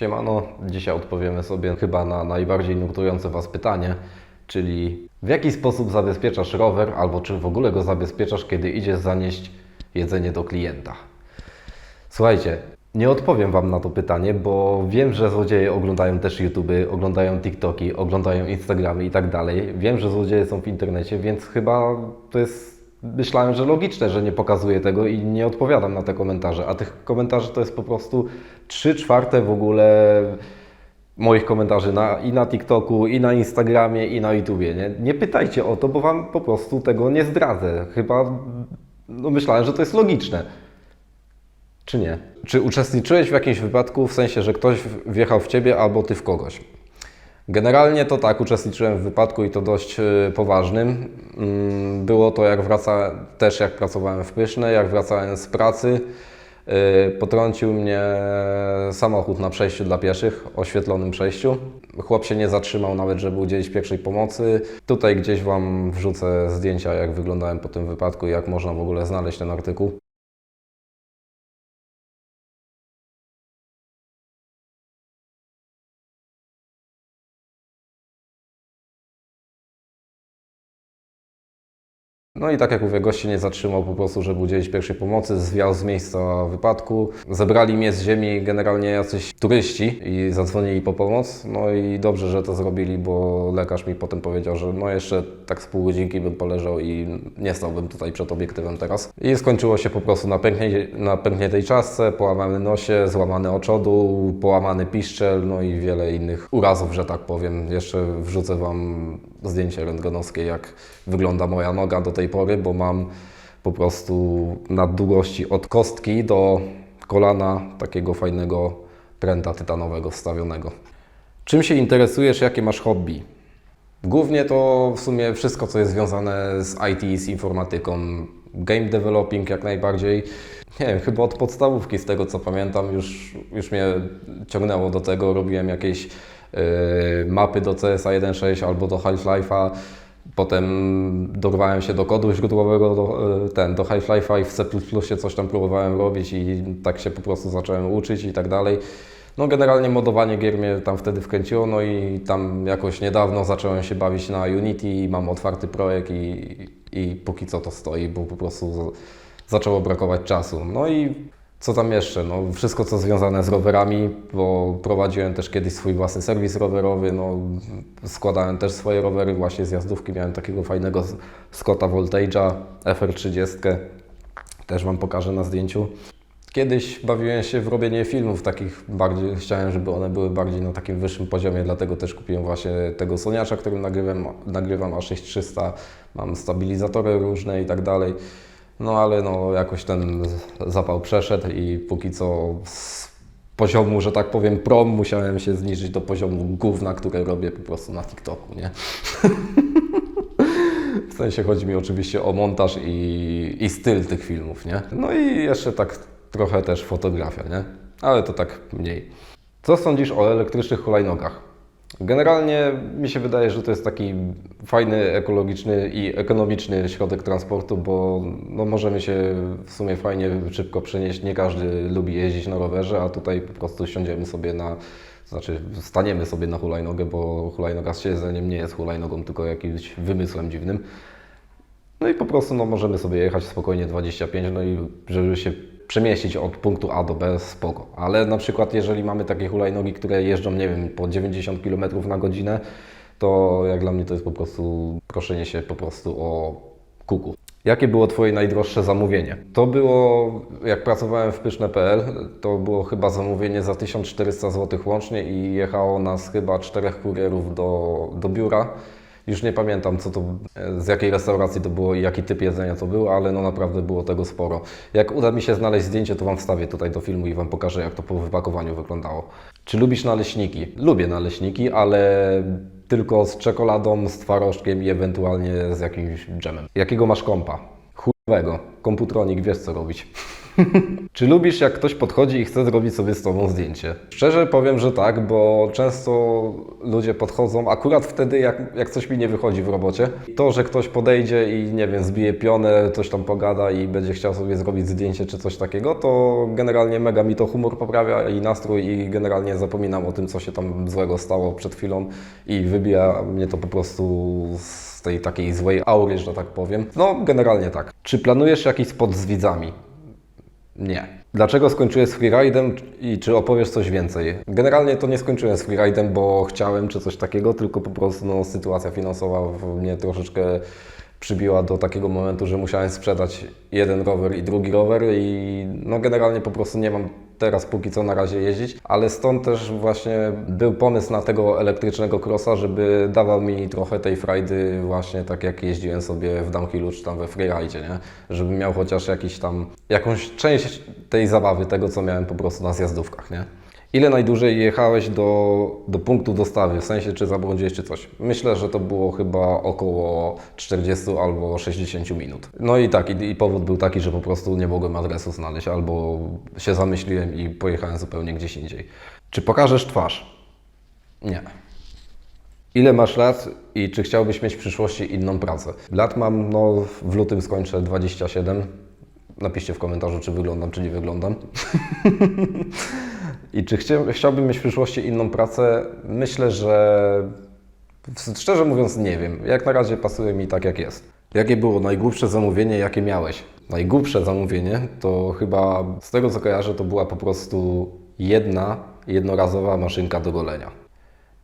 Siemano, dzisiaj odpowiemy sobie chyba na najbardziej nurtujące Was pytanie, czyli w jaki sposób zabezpieczasz rower, albo czy w ogóle go zabezpieczasz, kiedy idziesz zanieść jedzenie do klienta? Słuchajcie, nie odpowiem Wam na to pytanie, bo wiem, że złodzieje oglądają też YouTube, oglądają TikToki, oglądają Instagramy i tak dalej. Wiem, że złodzieje są w internecie, więc chyba to jest, myślałem, że logiczne, że nie pokazuję tego i nie odpowiadam na te komentarze. A tych komentarzy to jest po prostu 3 czwarte w ogóle moich komentarzy na, i na TikToku, i na Instagramie, i na YouTubie. Nie? nie pytajcie o to, bo Wam po prostu tego nie zdradzę. Chyba no myślałem, że to jest logiczne. Czy nie? Czy uczestniczyłeś w jakimś wypadku, w sensie, że ktoś wjechał w ciebie albo ty w kogoś? Generalnie to tak, uczestniczyłem w wypadku i to dość y, poważnym. Mm, Było to jak wraca, też jak pracowałem w Pyszne, jak wracałem z pracy. y, Potrącił mnie samochód na przejściu dla pieszych, oświetlonym przejściu. Chłop się nie zatrzymał nawet, żeby udzielić pierwszej pomocy. Tutaj gdzieś Wam wrzucę zdjęcia, jak wyglądałem po tym wypadku i jak można w ogóle znaleźć ten artykuł. No i tak jak mówię, gość się nie zatrzymał po prostu, żeby udzielić pierwszej pomocy, zwiał z miejsca wypadku. Zebrali mnie z ziemi generalnie jacyś turyści i zadzwonili po pomoc. No i dobrze, że to zrobili, bo lekarz mi potem powiedział, że no jeszcze tak z pół godzinki bym poleżał i nie stałbym tutaj przed obiektywem teraz. I skończyło się po prostu na, pęknie, na pękniętej czaszce, połamanym nosie, złamany oczodu, połamany piszczel, no i wiele innych urazów, że tak powiem. Jeszcze wrzucę Wam zdjęcie rentgenowskie, jak wygląda moja noga do tej pory, bo mam po prostu na długości od kostki do kolana takiego fajnego pręta tytanowego wstawionego. Czym się interesujesz, jakie masz hobby? Głównie to w sumie wszystko, co jest związane z IT, z informatyką, game developing jak najbardziej. Nie wiem, chyba od podstawówki, z tego co pamiętam, już, już mnie ciągnęło do tego. Robiłem jakieś mapy do CSA 1.6 albo do Half-Life'a. Potem dorwałem się do kodu źródłowego, do, yy, ten, do Half-Life'a i w C++ coś tam próbowałem robić i tak się po prostu zacząłem uczyć i tak dalej. No generalnie modowanie gier mnie tam wtedy wkręciło, no i tam jakoś niedawno zacząłem się bawić na Unity i mam otwarty projekt i, i póki co to stoi, bo po prostu za- zaczęło brakować czasu. No i co tam jeszcze? No wszystko co związane z rowerami, bo prowadziłem też kiedyś swój własny serwis rowerowy, no składałem też swoje rowery właśnie z jazdówki, miałem takiego fajnego Scotta Voltage'a FR30, też Wam pokażę na zdjęciu. Kiedyś bawiłem się w robienie filmów takich bardziej, chciałem, żeby one były bardziej na takim wyższym poziomie, dlatego też kupiłem właśnie tego Soniacza, którym nagrywam, nagrywam A6300, mam stabilizatory różne i tak dalej. No ale no jakoś ten zapał przeszedł i póki co z poziomu, że tak powiem, prom musiałem się zniżyć do poziomu gówna, które robię po prostu na TikToku, nie? W sensie chodzi mi oczywiście o montaż i, i styl tych filmów, nie? No i jeszcze tak trochę też fotografia, nie? Ale to tak mniej. Co sądzisz o elektrycznych hulajnogach? Generalnie mi się wydaje, że to jest taki fajny, ekologiczny i ekonomiczny środek transportu, bo no, możemy się w sumie fajnie, szybko przenieść. Nie każdy lubi jeździć na rowerze, a tutaj po prostu siądziemy sobie na, znaczy staniemy sobie na hulajnogę, bo hulajnoga z siedzeniem nie jest hulajnogą, tylko jakimś wymysłem dziwnym. No i po prostu no, możemy sobie jechać spokojnie 25, no i żeby się przemieścić od punktu A do B, spoko. Ale na przykład jeżeli mamy takie hulajnogi, które jeżdżą, nie wiem, po 90 km na godzinę, to jak dla mnie to jest po prostu proszenie się po prostu o kuku. Jakie było Twoje najdroższe zamówienie? To było, jak pracowałem w pyszne.pl, to było chyba zamówienie za 1400 zł łącznie i jechało nas chyba czterech kurierów do, do biura. Już nie pamiętam, co to, z jakiej restauracji to było i jaki typ jedzenia to było, ale no naprawdę było tego sporo. Jak uda mi się znaleźć zdjęcie, to Wam wstawię tutaj do filmu i Wam pokażę, jak to po wypakowaniu wyglądało. Czy lubisz naleśniki? Lubię naleśniki, ale tylko z czekoladą, z twarożkiem i ewentualnie z jakimś dżemem. Jakiego masz kompa? Chujowego. Komputronik, wiesz co robić. Czy lubisz, jak ktoś podchodzi i chce zrobić sobie z tobą zdjęcie? Szczerze powiem, że tak, bo często ludzie podchodzą, akurat wtedy, jak, jak coś mi nie wychodzi w robocie. To, że ktoś podejdzie i nie wiem, zbije pionę, coś tam pogada i będzie chciał sobie zrobić zdjęcie czy coś takiego, to generalnie mega mi to humor poprawia i nastrój i generalnie zapominam o tym, co się tam złego stało przed chwilą i wybija mnie to po prostu z tej takiej złej aury, że tak powiem. No, generalnie tak. Czy planujesz jakiś spot z widzami? Nie. Dlaczego skończyłeś z freeridem i czy opowiesz coś więcej? Generalnie to nie skończyłem z freeridem, bo chciałem czy coś takiego, tylko po prostu no, sytuacja finansowa mnie troszeczkę przybiła do takiego momentu, że musiałem sprzedać jeden rower i drugi rower i no generalnie po prostu nie mam teraz póki co na razie jeździć, ale stąd też właśnie był pomysł na tego elektrycznego crossa, żeby dawał mi trochę tej frajdy właśnie tak jak jeździłem sobie w downhillu czy tam we freeride, nie? Żeby miał chociaż jakiś tam, jakąś część tej zabawy, tego co miałem po prostu na zjazdówkach, nie? Ile najdłużej jechałeś do, do punktu dostawy, w sensie czy zabłądziłeś czy coś? Myślę, że to było chyba około 40 albo 60 minut. No i tak, i, i powód był taki, że po prostu nie mogłem adresu znaleźć, albo się zamyśliłem i pojechałem zupełnie gdzieś indziej. Czy pokażesz twarz? Nie. Ile masz lat i czy chciałbyś mieć w przyszłości inną pracę? Lat mam, no w lutym skończę 27. Napiszcie w komentarzu, czy wyglądam, czy nie wyglądam. I czy chcia, chciałbym mieć w przyszłości inną pracę? Myślę, że szczerze mówiąc nie wiem. Jak na razie pasuje mi tak jak jest. Jakie było najgłupsze zamówienie, jakie miałeś? Najgłupsze zamówienie to chyba z tego co kojarzę, to była po prostu jedna jednorazowa maszynka do golenia.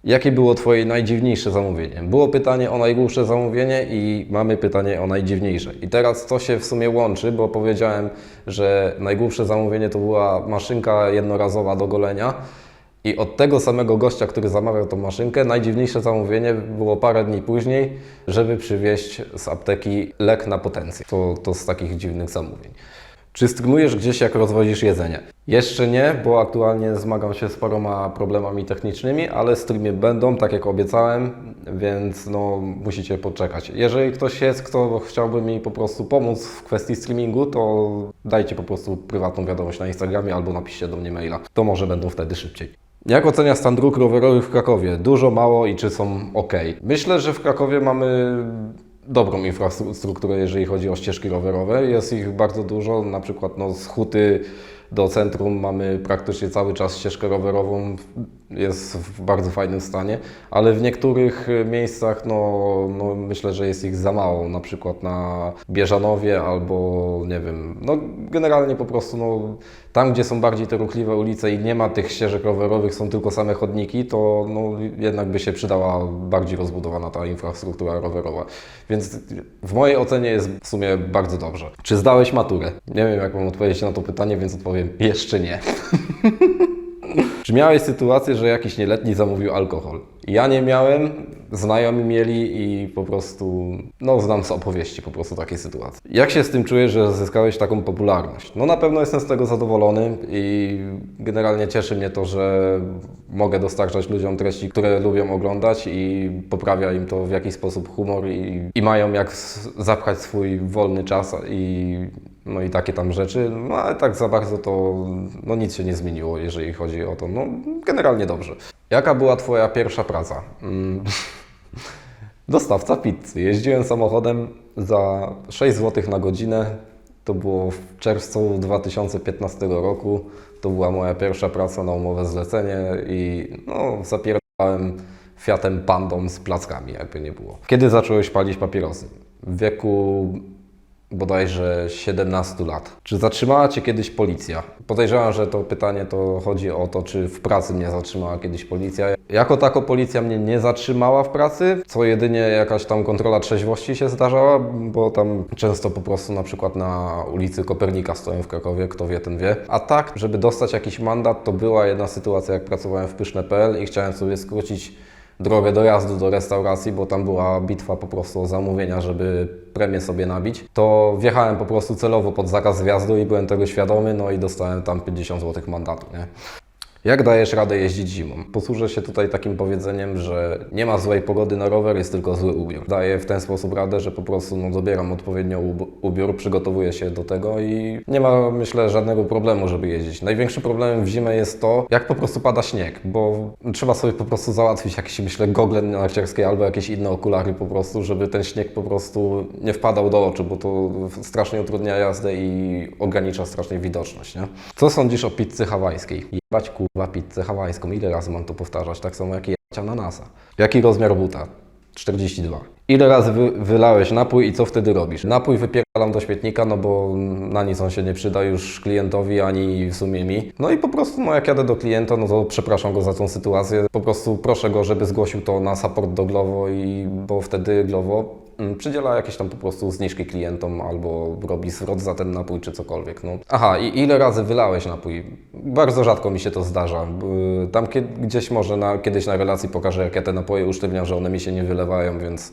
Jakie było Twoje najdziwniejsze zamówienie? Było pytanie o najgłupsze zamówienie i mamy pytanie o najdziwniejsze. I teraz to się w sumie łączy, bo powiedziałem, że najgłupsze zamówienie to była maszynka jednorazowa do golenia. I od tego samego gościa, który zamawiał tą maszynkę, najdziwniejsze zamówienie było parę dni później, żeby przywieźć z apteki lek na potencję. To, to z takich dziwnych zamówień. Czy streamujesz gdzieś, jak rozwozisz jedzenie? Jeszcze nie, bo aktualnie zmagam się z paroma problemami technicznymi, ale streamy będą, tak jak obiecałem, więc no, musicie poczekać. Jeżeli ktoś jest, kto chciałby mi po prostu pomóc w kwestii streamingu, to dajcie po prostu prywatną wiadomość na Instagramie albo napiszcie do mnie maila. To może będą wtedy szybciej. Jak ocenia stan dróg rowerowych w Krakowie? Dużo, mało i czy są ok? Myślę, że w Krakowie mamy dobrą infrastrukturę, jeżeli chodzi o ścieżki rowerowe. Jest ich bardzo dużo, na przykład no, z Huty do centrum mamy praktycznie cały czas ścieżkę rowerową, jest w bardzo fajnym stanie, ale w niektórych e, miejscach no, no, myślę, że jest ich za mało, na przykład na Bieżanowie albo nie wiem, no generalnie po prostu no, tam, gdzie są bardziej te ruchliwe ulice i nie ma tych ścieżek rowerowych, są tylko same chodniki, to no, jednak by się przydała bardziej rozbudowana ta infrastruktura rowerowa. Więc w mojej ocenie jest w sumie bardzo dobrze. Czy zdałeś maturę? Nie wiem, jak mam odpowiedzieć na to pytanie, więc odpowiem jeszcze nie. Czy miałeś sytuację, że jakiś nieletni zamówił alkohol? Ja nie miałem, znajomi mieli i po prostu, no znam z opowieści po prostu takiej sytuacji. Jak się z tym czujesz, że zyskałeś taką popularność? No na pewno jestem z tego zadowolony i generalnie cieszy mnie to, że mogę dostarczać ludziom treści, które lubią oglądać i poprawia im to w jakiś sposób humor i, i mają jak zapchać swój wolny czas i no i takie tam rzeczy, no ale tak za bardzo to no nic się nie zmieniło, jeżeli chodzi o to. No generalnie dobrze. Jaka była Twoja pierwsza praca? Mm, Dostawca pizzy. Jeździłem samochodem za 6 zł na godzinę. To było w czerwcu 2015 roku. To była moja pierwsza praca na umowę zlecenie i no, zapierdałem Fiatem Pandą z plackami, jakby nie było. Kiedy zacząłeś palić papierosy? W wieku bodajże 17 lat. Czy zatrzymała Cię kiedyś policja? Podejrzewam, że to pytanie to chodzi o to, czy w pracy mnie zatrzymała kiedyś policja. Jako tako policja mnie nie zatrzymała w pracy, co jedynie jakaś tam kontrola trzeźwości się zdarzała, bo tam często po prostu na przykład na ulicy Kopernika stoją w Krakowie, kto wie, ten wie. A tak, żeby dostać jakiś mandat, to była jedna sytuacja, jak pracowałem w Pyszne.pl i chciałem sobie skrócić drogę dojazdu do restauracji, bo tam była bitwa po prostu o zamówienia, żeby premię sobie nabić, to wjechałem po prostu celowo pod zakaz wjazdu i byłem tego świadomy, no i dostałem tam 50 zł mandatu, nie? Jak dajesz radę jeździć zimą? Posłużę się tutaj takim powiedzeniem, że nie ma złej pogody na rower, jest tylko zły ubiór. Daję w ten sposób radę, że po prostu no, dobieram odpowiednio ub- ubiór, przygotowuję się do tego i nie ma, myślę, żadnego problemu, żeby jeździć. Największym problemem w zimę jest to, jak po prostu pada śnieg, bo trzeba sobie po prostu załatwić jakieś, myślę, gogle narciarskie albo jakieś inne okulary po prostu, żeby ten śnieg po prostu nie wpadał do oczu, bo to strasznie utrudnia jazdę i ogranicza strasznie widoczność, nie? Co sądzisz o pizzy hawajskiej? Jebać kurwa pizzę hawajską. Ile razy mam to powtarzać? Tak samo jak jebać ananasa. Jaki rozmiar buta? 42. Ile razy wy, wylałeś napój i co wtedy robisz? Napój wypierdalam do śmietnika, no bo na nic on się nie przyda już klientowi, ani w sumie mi. No i po prostu, no jak jadę do klienta, no to przepraszam go za tą sytuację. Po prostu proszę go, żeby zgłosił to na support do Glovo i bo wtedy Glovo przydziela jakieś tam po prostu zniżki klientom albo robi zwrot za ten napój czy cokolwiek. No. Aha, i ile razy wylałeś napój? Bardzo rzadko mi się to zdarza. Yy, Tam gdzieś może na, kiedyś na relacji pokażę, jak ja te napoje usztywniam, że one mi się nie wylewają, więc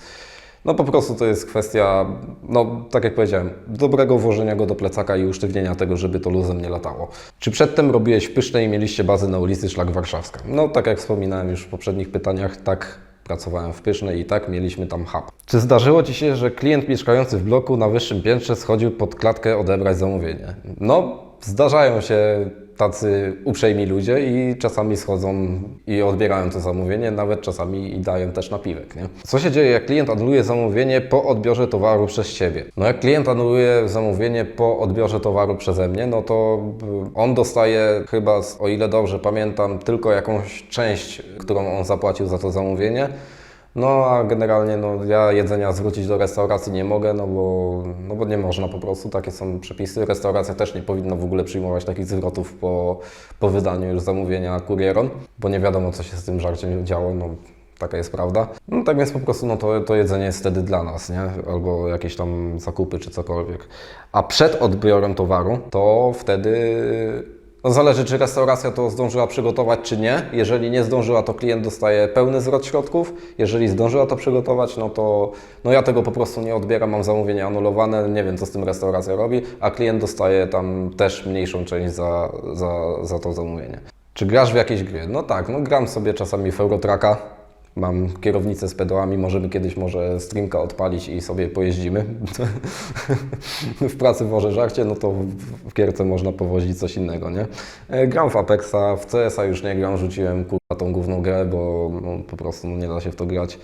no po prostu to jest kwestia, no tak jak powiedziałem, dobrego włożenia go do plecaka i usztywnienia tego, żeby to luzem nie latało. Czy przedtem robiłeś Pyszne i mieliście bazę na ulicy Szlak Warszawska? No tak jak wspominałem już w poprzednich pytaniach, tak pracowałem w Pysznej i tak mieliśmy tam hub. Czy zdarzyło Ci się, że klient mieszkający w bloku na wyższym piętrze schodził pod klatkę odebrać zamówienie? No, zdarzają się tacy uprzejmi ludzie i czasami schodzą i odbierają to zamówienie, nawet czasami i dają też napiwek, nie? Co się dzieje, jak klient anuluje zamówienie po odbiorze towaru przez Ciebie? No jak klient anuluje zamówienie po odbiorze towaru przeze mnie, no to y, on dostaje chyba, o ile dobrze pamiętam, tylko jakąś część, którą on zapłacił za to zamówienie. No a generalnie no, ja jedzenia zwrócić do restauracji nie mogę, no bo, no bo nie można po prostu, takie są przepisy. Restauracja też nie powinna w ogóle przyjmować takich zwrotów po, po wydaniu już zamówienia kurierom, bo nie wiadomo co się z tym żarciem działo, no taka jest prawda. No tak więc po prostu no, to, to jedzenie jest wtedy dla nas, nie? Albo jakieś tam zakupy czy cokolwiek. A przed odbiorem towaru to wtedy no zależy, czy restauracja to zdążyła przygotować, czy nie. Jeżeli nie zdążyła, to klient dostaje pełny zwrot środków. Jeżeli zdążyła to przygotować, no to no ja tego po prostu nie odbieram, mam zamówienie anulowane, nie wiem, co z tym restauracja robi, a klient dostaje tam też mniejszą część za, za, za to zamówienie. Czy grasz w jakieś gry? No tak, no gram sobie czasami w Eurotraka. Mam kierownicę z pedałami, możemy kiedyś może streamka odpalić i sobie pojeździmy. w pracy wożę żarcie, no to w- gierce można powozić coś innego, nie? E, Gram w Apexa, w CS-a już nie gram, rzuciłem kurwa tą główną grę, bo no, po prostu no, nie da się w to grać.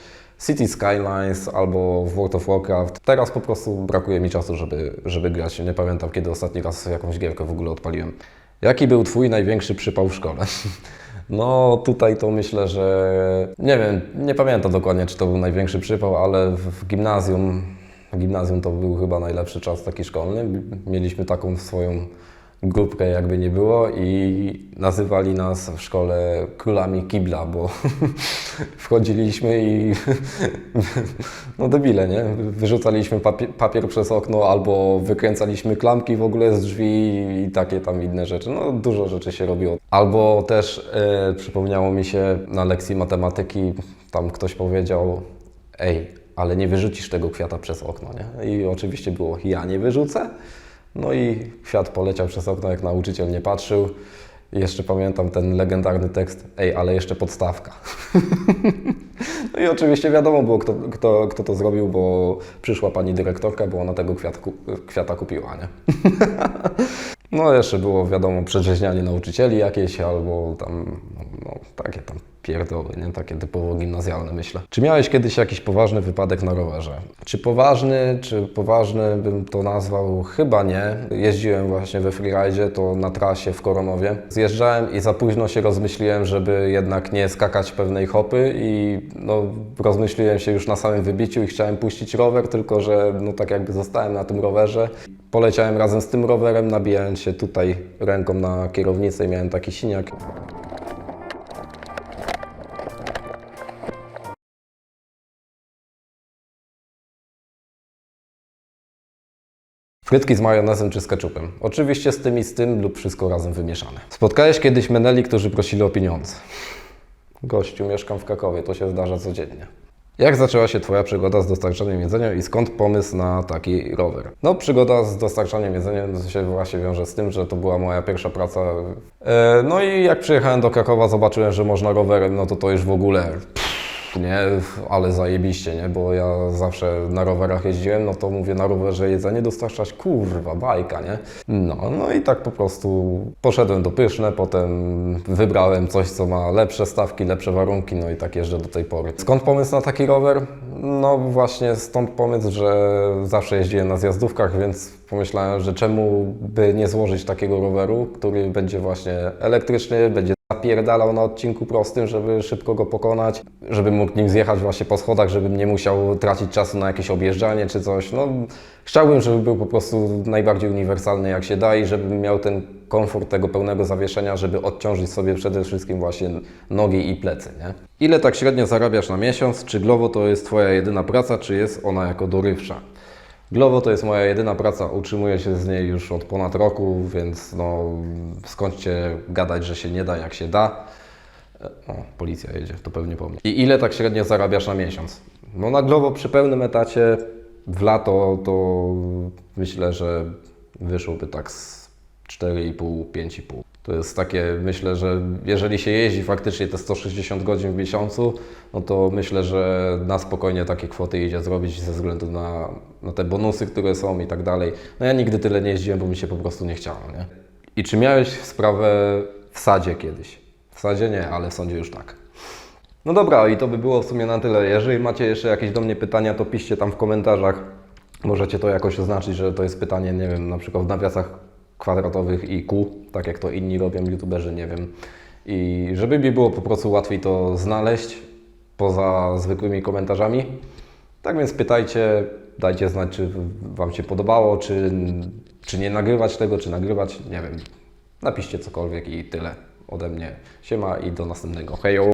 City Skylines albo World of Warcraft. Teraz po prostu brakuje mi czasu, żeby, żeby grać. Nie pamiętam, kiedy ostatni raz jakąś gierkę w ogóle odpaliłem. Jaki był Twój największy przypał w szkole? No tutaj to myślę, że nie wiem, nie pamiętam dokładnie, czy to był największy przypał, ale w, gimnazjum, w gimnazjum to był chyba najlepszy czas taki szkolny. Mieliśmy taką swoją grupkę jakby nie było i nazywali nas w szkole królami kibla, bo wchodziliśmy i no debile, nie? Wyrzucaliśmy papier, przez okno albo wykręcaliśmy klamki w ogóle z drzwi i takie tam inne rzeczy. No dużo rzeczy się robiło. Albo też e, przypomniało mi się na lekcji matematyki, tam ktoś powiedział, ej, ale nie wyrzucisz tego kwiata przez okno, nie? I oczywiście było, ja nie wyrzucę. No i kwiat poleciał przez okno, jak nauczyciel nie patrzył. Jeszcze pamiętam ten legendarny tekst, ej, ale jeszcze podstawka. No i oczywiście wiadomo było, kto, kto, kto to zrobił, bo przyszła pani dyrektorka, bo ona tego kwiat, ku- kwiata kupiła, nie? No jeszcze było, wiadomo, przedrzeźnianie nauczycieli jakieś, albo tam, no, no takie tam pierdoły, nie? Takie typowo gimnazjalne, myślę. Czy miałeś kiedyś jakiś poważny wypadek na rowerze? Czy poważny, czy poważny bym to nazwał? Chyba nie. Jeździłem właśnie we freeride, to na trasie w Koronowie. Zjeżdżałem i za późno się rozmyśliłem, żeby jednak nie skakać pewnej hopy i no, rozmyśliłem się już na samym wybiciu i chciałem puścić rower, tylko że no tak jakby zostałem na tym rowerze. Poleciałem razem z tym rowerem, nabijając się tutaj ręką na kierownicę i miałem taki siniak. Frytki z majonezem czy z ketchupem. Oczywiście z tym i z tym lub wszystko razem wymieszane. Spotkałeś kiedyś meneli, którzy prosili o pieniądze? Gościu, mieszkam w Krakowie, to się zdarza codziennie. Jak zaczęła się Twoja przygoda z dostarczaniem jedzenia i skąd pomysł na taki rower? No, przygoda z dostarczaniem jedzenia się właśnie wiąże z tym, że to była moja pierwsza praca. E, no i jak przyjechałem do Krakowa, zobaczyłem, że można rowerem, no to to już w ogóle. pff, Nie, ale zajebiście, nie? Bo ja zawsze na rowerach jeździłem, no to mówię na rowerze jedzenie dostarczać, kurwa, bajka, nie? No, no i tak po prostu poszedłem do Pyszne, potem wybrałem coś, co ma lepsze stawki, lepsze warunki, no i tak jeżdżę do tej pory. Skąd pomysł na taki rower? No właśnie stąd pomysł, że zawsze jeździłem na zjazdówkach, więc pomyślałem, że czemu by nie złożyć takiego roweru, który będzie właśnie elektryczny, będzie zapierdalał na odcinku prostym, żeby szybko go pokonać, żebym mógł nim zjechać właśnie po schodach, żebym nie musiał tracić czasu na jakieś objeżdżanie czy coś. No, chciałbym, żeby był po prostu najbardziej uniwersalny jak się da i żebym miał ten komfort tego pełnego zawieszenia, żeby odciążyć sobie przede wszystkim właśnie nogi i plecy, nie? Ile tak średnio zarabiasz na miesiąc? Czy Glovo to jest Twoja jedyna praca, czy jest ona jako dorywcza? Glovo to jest moja jedyna praca, utrzymuję się z niej już od ponad roku, więc no skądcie gadać, że się nie da, jak się da. O, policja jedzie, to pewnie po mnie. I ile tak średnio zarabiasz na miesiąc? No na Glovo przy pełnym etacie w lato to myślę, że wyszłoby tak z 4,5-5,5. To jest takie, myślę, że jeżeli się jeździ faktycznie te 160 godzin w miesiącu, no to myślę, że na spokojnie takie kwoty idzie zrobić ze względu na, na te bonusy, które są i tak dalej. No ja nigdy tyle nie jeździłem, bo mi się po prostu nie chciało, nie? I czy miałeś sprawę w sadzie kiedyś? W sadzie nie, ale w sądzie już tak. No dobra, i to by było w sumie na tyle. Jeżeli macie jeszcze jakieś do mnie pytania, to piszcie tam w komentarzach. Możecie to jakoś oznaczyć, że to jest pytanie, nie wiem, na przykład w nawiasach kwadratowych i kół, tak jak to inni robią, youtuberzy, nie wiem. I żeby mi było po prostu łatwiej to znaleźć poza zwykłymi komentarzami. Tak więc pytajcie, dajcie znać, czy Wam się podobało, czy, czy nie nagrywać tego, czy nagrywać, nie wiem. Napiszcie cokolwiek i tyle ode mnie. Siema i do następnego. Hejo!